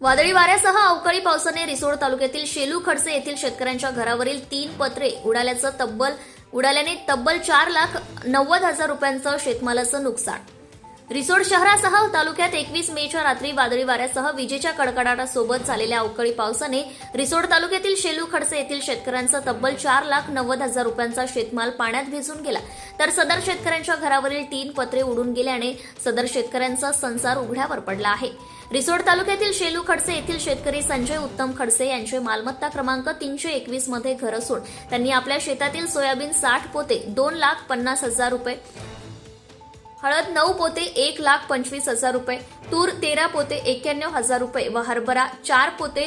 वादळी वाऱ्यासह अवकाळी पावसाने रिसोड तालुक्यातील शेलू खडसे येथील शेतकऱ्यांच्या घरावरील तीन पत्रे उडाल्याचं तब्बल उडाल्याने तब्बल चार लाख नव्वद हजार रुपयांचं शेतमालाचं नुकसान. रिसोड शहरासह तालुक्यात एकवीस मेच्या रात्री वादळी वाऱ्यासह विजेच्या कडकडाटासोबत झालेल्या अवकाळी पावसाने रिसोड तालुक्यातील शेलू खडसे येथील शेतकऱ्यांचा तब्बल चार लाख नव्वद हजार रुपयांचा शेतमाल पाण्यात भिजून गेला. तर सदर शेतकऱ्यांच्या घरावरील तीन पत्रे उडून गेल्याने सदर शेतकऱ्यांचा संसार उघड्यावर पडला आहे. रिसोड तालुक्यातील शेलू खडसे येथील शेतकरी संजय उत्तम खडसे यांचे मालमत्ता क्रमांक तीनशे एकवीसमध्ये घर असून त्यांनी आपल्या शेतातील सोयाबीन साठ पोते दोन लाख पन्नास हजार रुपये हळद नऊ पोते एक लाख पंचवीस हजार रुपये तूर तेरा पोते एक्क्याण्णव हजार रुपये व हरभरा चार पोते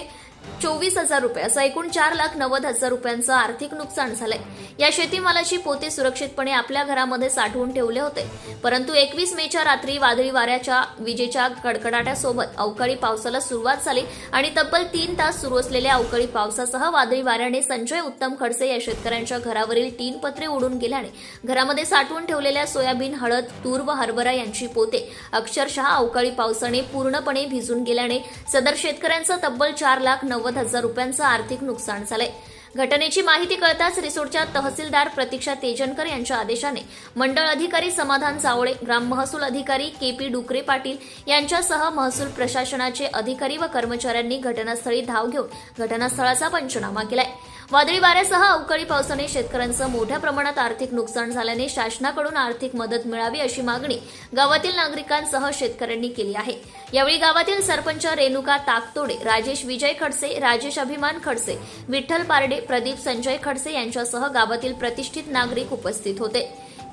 चोवीस हजार रुपये. असं एकूण चार लाख नव्वद हजार रुपयांचं आर्थिक नुकसान झालंय. या शेतीमालाची पोते सुरक्षितपणे आपल्या घरामध्ये साठवून ठेवले होते. परंतु एकवीस मेच्या रात्री वादळी वाऱ्याच्या विजेच्या कडकडाट्यासोबत अवकाळी पावसाला सुरुवात झाली आणि तब्बल तीन तास सुरू असलेल्या अवकाळी पावसासह वादळी वाऱ्याने संजय उत्तम खडसे या शेतकऱ्यांच्या घरावरील तीन पत्रे उडून गेल्याने घरामध्ये साठवून ठेवलेल्या सोयाबीन हळद तूर व हरभरा यांची पोते अक्षरशः अवकाळी पावसाने पूर्णपणे भिजून गेल्याने सदर शेतकऱ्यांचं तब्बल चार लाख नव्वद हजार रुपयांचं आर्थिक नुकसान झालंय. घटनेची माहिती कळताच रिसोडच्या तहसीलदार प्रतीक्षा तेजनकर यांच्या आदेशाने मंडळ अधिकारी समाधान जावळे ग्राम महसूल अधिकारी के पी डुकरे पाटील यांच्यासह महसूल प्रशासनाचे अधिकारी व कर्मचाऱ्यांनी घटनास्थळी धाव घेऊन घटनास्थळाचा पंचनामा केलाय. वादळी वाऱ्यासह अवकाळी पावसाने शेतकऱ्यांचं मोठ्या प्रमाणात आर्थिक नुकसान झाल्याने शासनाकडून आर्थिक मदत मिळावी अशी मागणी गावातील नागरिकांसह शेतकऱ्यांनी केली आहे. यावेळी गावातील सरपंच रेणुका ताकतोडे राजेश विजय खडसे राजेश अभिमान खडसे विठ्ठल पारडे प्रदीप संजय खडसे यांच्यासह गावातील प्रतिष्ठित नागरिक उपस्थित होते.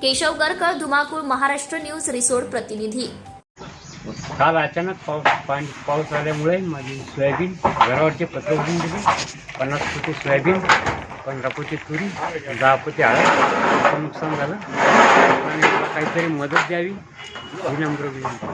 केशव गरकर धुमाकूळ महाराष्ट्र न्यूज रिसोड प्रतिनिधी. काल अचानक पाऊस पाणी पाऊस आल्यामुळे माझी सोयाबीन घरावरचे पत्र उडून गेले पन्नास पोते सोयाबीन पंधरा पोते तुरी दहा पोते हळद नुकसान झालं. आणि मला काहीतरी मदत द्यावी ही नम्र विनंती